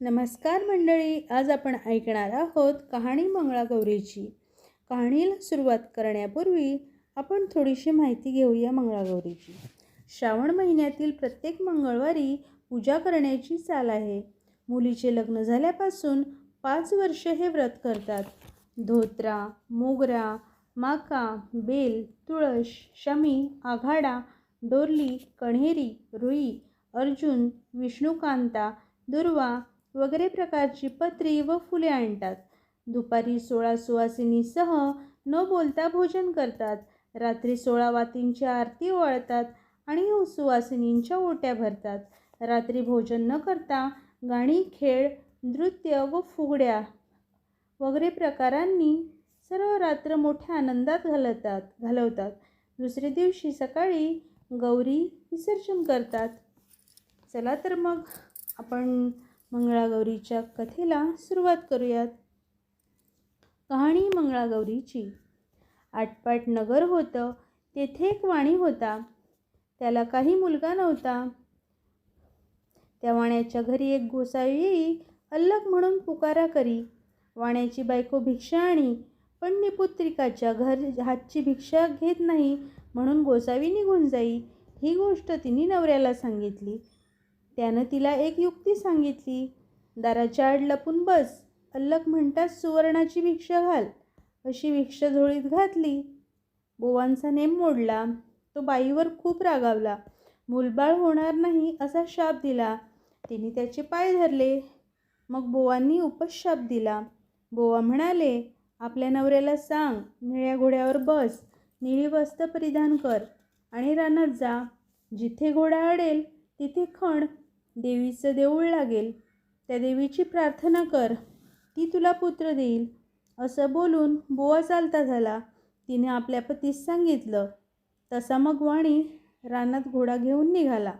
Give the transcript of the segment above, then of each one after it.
नमस्कार मंडळी आज आपण ऐकणार आहोत कहाणी मंगळागौरीची. कहाणीला सुरुवात करण्यापूर्वी आपण थोडीशी माहिती घेऊया मंगळागौरीची. श्रावण महिन्यातील प्रत्येक मंगळवारी पूजा करण्याची चाल आहे. मुलीचे लग्न झाल्यापासून पाच वर्ष हे व्रत करतात. धोत्रा मोगरा माका बेल तुळस शमी आघाडा डोरली कण्हेरी रुई अर्जुन विष्णुकांता दुर्वा वगैरे प्रकारची पत्री व फुले आणतात. दुपारी सोळा सुवासिनीसह न बोलता भोजन करतात. रात्री सोळा वातींची आरती ओळतात आणि हो सुवासिनींच्या ओट्या भरतात. रात्री भोजन न करता गाणी खेळ नृत्य व फुगड्या वगैरे प्रकारांनी सर्व रात्र मोठ्या आनंदात घालतात घालवतात. दुसऱ्या दिवशी सकाळी गौरी विसर्जन करतात. चला तर मग आपण मंगळागौरीच्या कथेला सुरुवात करूयात. कहाणी मंगळागौरीची. आटपाट नगर होतं तेथे एक वाणी होता. त्याला काही मुलगा नव्हता. त्या वाण्याच्या घरी एक गोसावी येई अल्लग म्हणून पुकारा करी. वाण्याची बायको भिक्षा आणि पण निपुत्रिकाच्या घर हातची भिक्षा घेत नाही म्हणून गोसावी निघून जाई. ही गोष्ट तिने नवऱ्याला सांगितली. त्यानं तिला एक युक्ती सांगितली. दाराच्या आड लपून बस. अल्लक म्हणतात सुवर्णाची भिक्षा घाल. अशी भिक्षा झोळीत घातली. बोवांचा नेम मोडला. तो बाईवर खूप रागावला. मुलबाळ होणार नाही असा शाप दिला. तिने त्याचे पाय धरले. मग बोवांनी उपशाप दिला. बोवा म्हणाले आपल्या नवऱ्याला सांग. निळ्या घोड्यावर बस. निळी वस्त्र परिधान कर. आणि रानात जा. जिथे घोडा अडेल तिथे खण. देवीचं देऊळ लागेल. त्या देवीची प्रार्थना कर. ती तुला पुत्र देईल. असं बोलून बोवा चालता झाला. तिने आपल्या पतीस सांगितलं. तसा मग वाणी रानात घोडा घेऊन निघाला.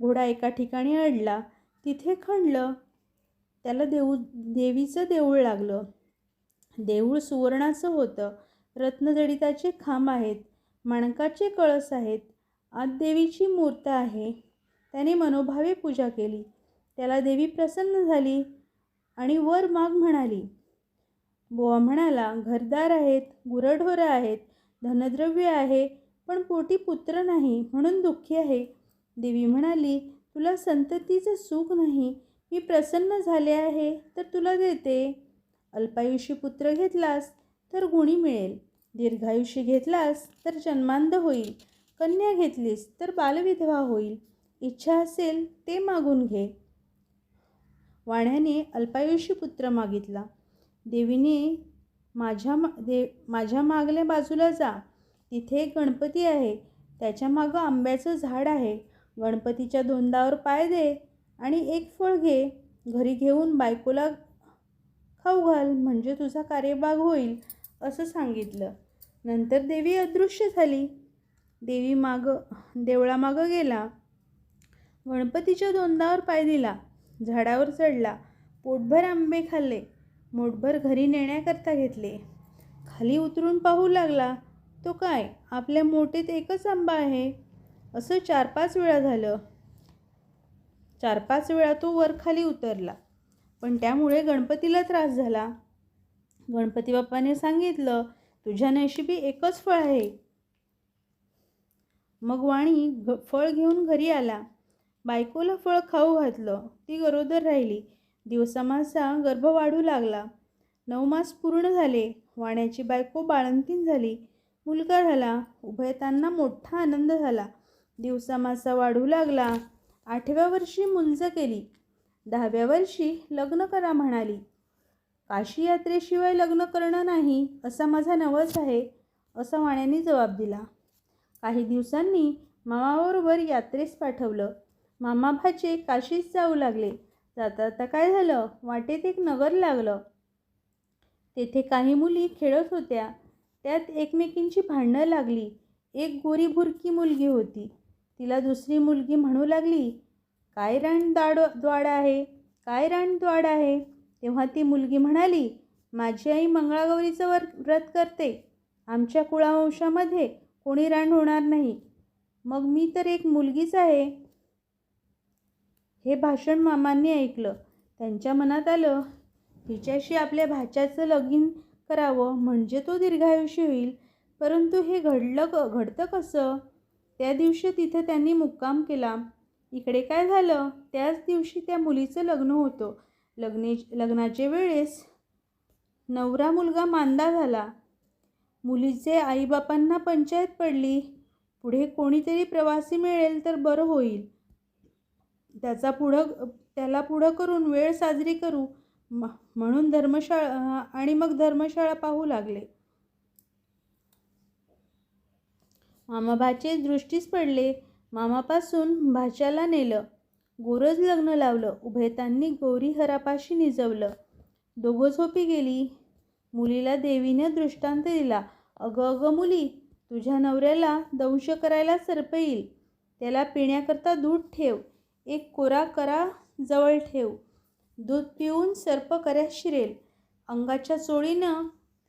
घोडा एका ठिकाणी अडला. तिथे खणलं. त्याला देऊ देवीचं देऊळ लागलं. देऊळ सुवर्णाचं होतं. रत्नजडिताचे खांब आहेत. माणकाचे कळस आहेत. आत देवीची मूर्त आहे. त्याने मनोभावे पूजा केली. त्याला देवी प्रसन्न झाली आणि वर माग म्हणाली बोवा म्हणाला घरदार आहेत गुरढोरं आहेत धनद्रव्य आहे पण पोटी पुत्र नाही म्हणून दुःखी आहे. देवी म्हणाली तुला संततीचं सुख नाही मी प्रसन्न झाले आहे तर तुला देते. अल्पायुषी पुत्र घेतलास तर गुणी मिळेल. दीर्घायुषी घेतलास तर जन्मांध होईल. कन्या घेतलीस तर बालविधवा होईल. इच्छा असेल ते मागून घे. वाण्याने अल्पायुषी पुत्र मागितला. देवीने माझ्या मा दे माझ्या मागल्या बाजूला जा. तिथे एक गणपती आहे. त्याच्या मागं आंब्याचं झाड आहे. गणपतीच्या धोंदावर पाय दे आणि एक फळ घे. घरी घेऊन बायकोला खाऊ घाल म्हणजे तुझा कार्यभाग होईल असं सांगितलं. नंतर देवी अदृश्य झाली. देवी मागं देवळामागं गेला. गणपतीच्या दोंदावर पाय दिला झाडावर चढला पोटभर आंबे खाल्ले मोठभर घरी नेण्याकरता घेतले. खाली उतरून पाहू लागला तो काय आपल्या मोठीत एकच आंबा आहे? असं चार पाच वेळा झालं. चार पाच वेळा तो वर खाली उतरला पण त्यामुळे गणपतीला त्रास झाला. गणपती बाप्पाने सांगितलं तुझ्या नशिबी एकच फळ आहे. मग वाणी घ फळ घेऊन घरी आला. बायकोला फळ खाऊ घातलं ती गरोदर राहिली. दिवसामासा गर्भ वाढू लागला. नऊ मास पूर्ण झाले. वाण्याची बायको बाळंतीण झाली. मुलगा झाला. उभयतांना मोठा आनंद झाला. दिवसामासा वाढू लागला. आठव्या वर्षी मुंज केली. दहाव्या वर्षी लग्न करा म्हणाली. काशी यात्रेशिवाय लग्न करणं नाही असा माझा नवस आहे असा वाण्याने जबाब दिला. काही दिवसांनी मामाबरोबर यात्रेस पाठवलं. मामा भाचे काशीच जाऊ लागले. जाता आता काय झालं? वाटेत एक नगर लागलं. तेथे काही मुली खेळत होत्या. त्यात एकमेकींची भांडणं लागली. एक गोरी भुरकी मुलगी होती. तिला दुसरी मुलगी म्हणू लागली काय रान दाड द्वाड आहे? काय रान द्वाड आहे? तेव्हा ती मुलगी म्हणाली माझी आई मंगळागौरीचं वर व्रत करते. आमच्या कुळावंशामध्ये कोणी रान होणार नाही. मग मी तर एक मुलगीच आहे. हे भाषण मामांनी ऐकलं. त्यांच्या मनात आलं हिच्याशी आपल्या भाच्याचं लगीन करावं म्हणजे तो दीर्घायुषी होईल. परंतु हे घडलं क घडतं कसं? त्या दिवशी तिथं त्यांनी मुक्काम केला. इकडे काय झालं? त्याच दिवशी त्या मुलीचं लग्न होतं. लग्ने लग्नाच्या वेळेस नवरा मुलगा मांदा झाला. मुलीचे आईबापांना पंचायत पडली. पुढे कोणीतरी प्रवासी मिळेल तर बरं होईल. त्याचा पुढं त्याला पुढं करून वेळ साजरी करू म म्हणून धर्मशाळा आणि मग धर्मशाळा पाहू लागले. मामाभाचे दृष्टीस पडले. मामापासून भाच्याला नेलं. गोरज लग्न लावलं. उभयतांनी गौरी हरापाशी निजवलं. दोघं झोपी गेली. मुलीला देवीने दृष्टांत दिला. अगं अगं मुली तुझ्या नवऱ्याला दंश करायला सरप येईल त्याला पिण्याकरता दूध ठेव. एक कोरा करा जवळ ठेव. दूध पिऊन सर्प कर्यात शिरेल. अंगाच्या चोळीनं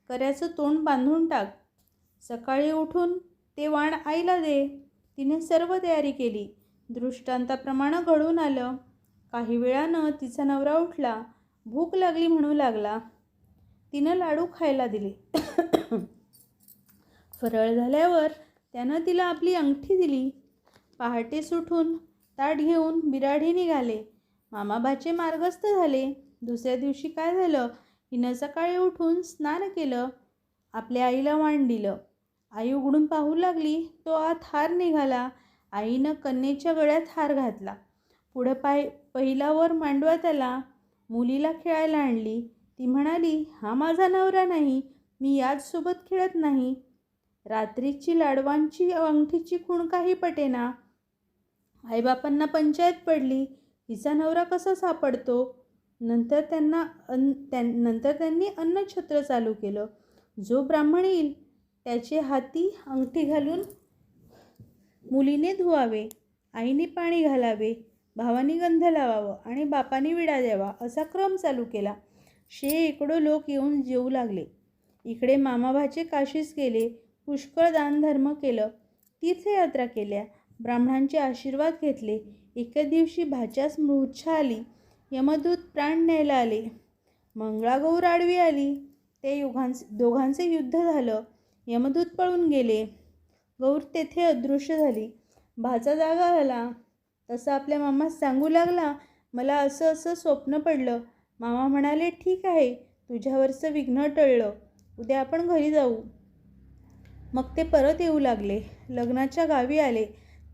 कऱ्याचं तोंड बांधून टाक. सकाळी उठून ते वाण आईला दे. तिने सर्व तयारी केली. दृष्टांताप्रमाणे घडून आलं. काही वेळानं तिचा नवरा उठला. भूक लागली म्हणू लागला. तिनं लाडू खायला दिले. फरळ झाल्यावर त्यानं तिला आपली अंगठी दिली. पहाटे सुटून ताट घेऊन बिराडी निघाले. मामाबाचे मार्गस्थ झाले. दुसऱ्या दिवशी काय झालं? हिनं सकाळी उठून स्नान केलं. आपल्या आईला वाण दिलं. आई उघडून पाहू लागली तो आत हार निघाला. आईनं कन्येच्या गळ्यात हार घातला. पुढं पाय पहिला वर मांडवात आला मुलीला खेळायला आणली. ती म्हणाली हा माझा नवरा नाही. मी याचसोबत खेळत नाही. रात्रीची लाडवांची अंगठीची खूण काही पटेना. आईबापांना पंचायत पडली. हिचा नवरा कसा सापडतो? नंतर त्यांना अन त्यां नंतर त्यांनी अन्नछत्र चालू केलं. जो ब्राह्मण येईल त्याचे हाती अंगठी घालून मुलीने धुवावे आईने पाणी घालावे भावानी गंध लावावं आणि बापाने विडा द्यावा असा क्रम चालू केला. शे एकडो लोक येऊन जेवू लागले. इकडे मामाभाचे काशीस गेले पुष्कळ दानधर्म केलं तीर्थयात्रा केल्या. ब्राह्मणांचे आशीर्वाद घेतले. एके दिवशी भाच्यास मूर्छा आली. यमदूत प्राण न्यायला आले. मंगळागौर आडवी आली. ते युगांचे दोघांचे युद्ध झालं. यमदूत पळून गेले. गौर तेथे अदृश्य झाली. भाचा जागा झाला तसा आपल्या मामास सांगू लागला मला असं असं स्वप्न पडलं. मामा म्हणाले ठीक आहे. तुझ्यावरचं विघ्न टळलं. उद्या आपण घरी जाऊ. मग ते परत येऊ लागले. लग्नाच्या गावी आले.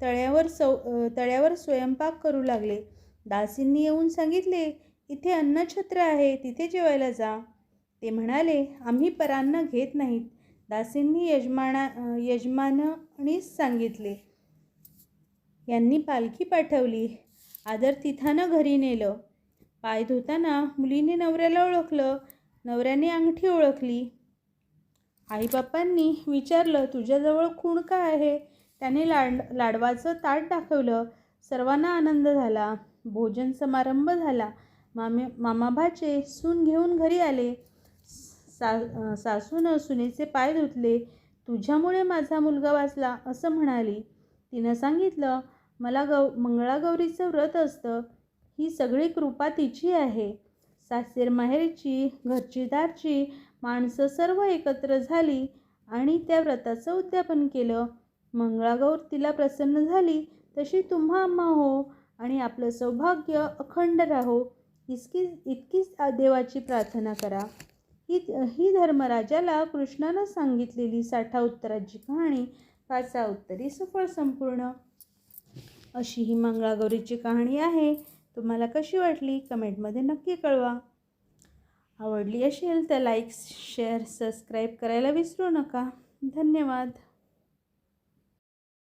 तळ्यावर सौ तळ्यावर स्वयंपाक करू लागले. दासींनी येऊन सांगितले इथे अन्नछत्र आहे तिथे जेवायला जा. ते म्हणाले आम्ही परान्न घेत नाहीत. दासींनी यजमाना यजमानानेच सांगितले. यांनी पालखी पाठवली. आदर तिथानं घरी नेलं. पाय धुताना मुलीने नवऱ्याला ओळखलं. नवऱ्याने अंगठी ओळखली. आईबापांनी विचारलं तुझ्याजवळ खूण का आहे? त्याने लाड लाडवाचं ताट दाखवलं. सर्वांना आनंद झाला. भोजन समारंभ झाला. मामे मामाभाचे सून घेऊन घरी आले. सा सासूनं सुनेचे पाय धुतले. तुझ्यामुळे माझा मुलगा वाचला असं म्हणाली. तिनं सांगितलं मला गौ मंगळागौरीचं व्रत असतं. ही सगळी कृपा तिची आहे. सासेर माहेरची घरची दारची माणसं सर्व एकत्र झाली आणि त्या व्रताचं उद्यापन केलं. मंगळागौर तिला प्रसन्न झाली. तशी तुम्हा अम्मा हो आणि आपलं सौभाग्य अखंड राहो. इसकी इतकीच देवाची प्रार्थना करा. ही ही धर्मराजाला कृष्णानं सांगितलेली साठा उत्तराची कहाणी पाचा उत्तरी सफळ संपूर्ण. अशी ही मंगळागौरीची कहाणी आहे. तुम्हाला कशी वाटली? कमेंटमध्ये नक्की कळवा. आवडली असेल तर लाईक शेअर सबस्क्राईब करायला विसरू नका. धन्यवाद.